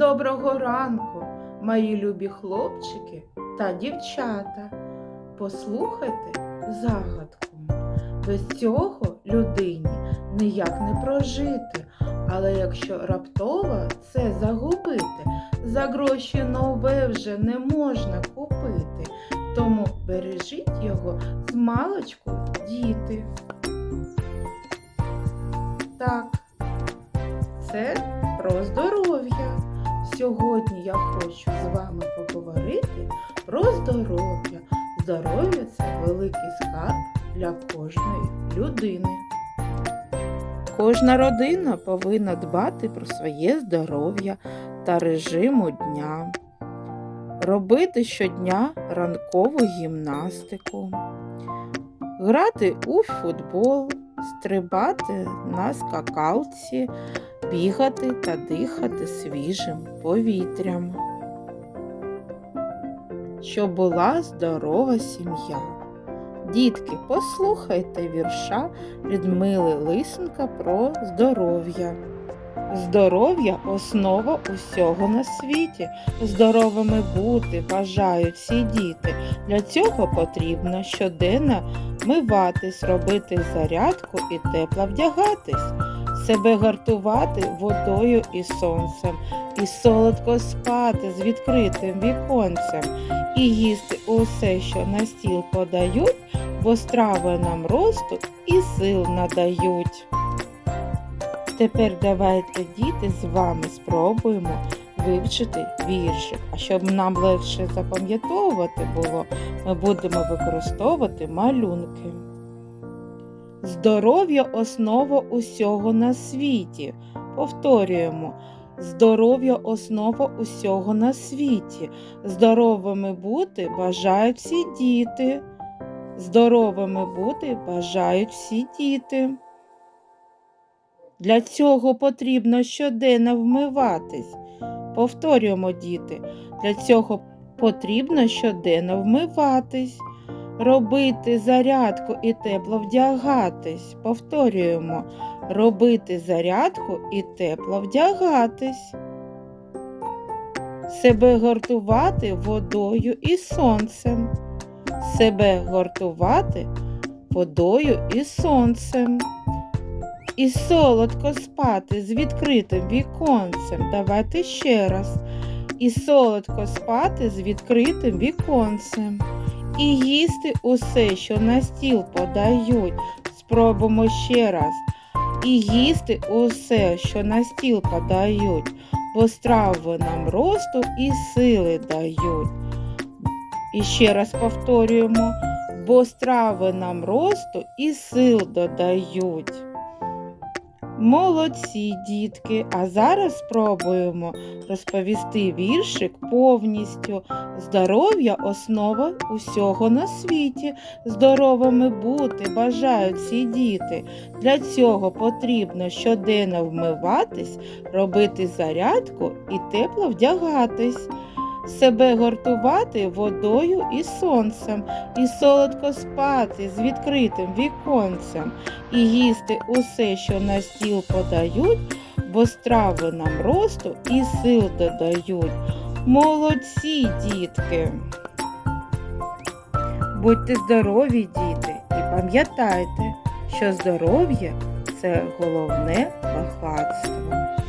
Доброго ранку, мої любі хлопчики та дівчата. Послухайте загадку. Без цього людині ніяк не прожити. Але якщо раптово це загубити, за гроші нове вже не можна купити. Тому бережіть його з маличку, діти. Так, це про здоров'я. Сьогодні я хочу з вами поговорити про здоров'я. Здоров'я це великий скарб для кожної людини. Кожна родина повинна дбати про своє здоров'я та режиму дня, робити щодня ранкову гімнастику, грати у футбол, стрибати на скакалці, бігати та дихати свіжим повітрям. Щоб була здорова сім'я. Дітки, послухайте вірша Людмили Лисенка про здоров'я. Здоров'я основа усього на світі. Здоровими бути бажають всі діти. Для цього потрібно щоденно миватись, робити зарядку і тепло вдягатись, себе гартувати водою і сонцем, і солодко спати з відкритим віконцем, і їсти усе, що на стіл подають, бо страви нам росту і сил надають. Тепер давайте, діти, з вами спробуємо вивчити віршик. А щоб нам легше запам'ятовувати було, ми будемо використовувати малюнки. Здоров'я основа усього на світі. Повторюємо. Здоров'я основа усього на світі. Здоровими бути бажають всі діти. Здоровими бути бажають всі діти. Для цього потрібно щоденно вмиватись. Повторюємо, діти, для цього потрібно щоденно вмиватись, робити зарядку і тепло вдягатись. Повторюємо, робити зарядку і тепло вдягатись. Себе гортувати водою і сонцем. Себе гортувати водою і сонцем. І солодко спати з відкритим віконцем. Давайте ще раз. І солодко спати з відкритим віконцем. І їсти усе, що на стіл подають. Спробуємо ще раз. І їсти усе, що на стіл подають, бо страви нам росту і сили дають. І ще раз повторюємо, бо страви нам росту і сил додають. Молодці, дітки! А зараз спробуємо розповісти віршик повністю. Здоров'я основа усього на світі. Здоровими бути бажають всі діти. Для цього потрібно щоденно вмиватись, робити зарядку і тепло вдягатись. Себе гортувати водою і сонцем, і солодко спати з відкритим віконцем, і їсти усе, що на стіл подають, бо страви нам росту і сил додають. Молодці, дітки! Будьте здорові, діти, і пам'ятайте, що здоров'я це головне багатство.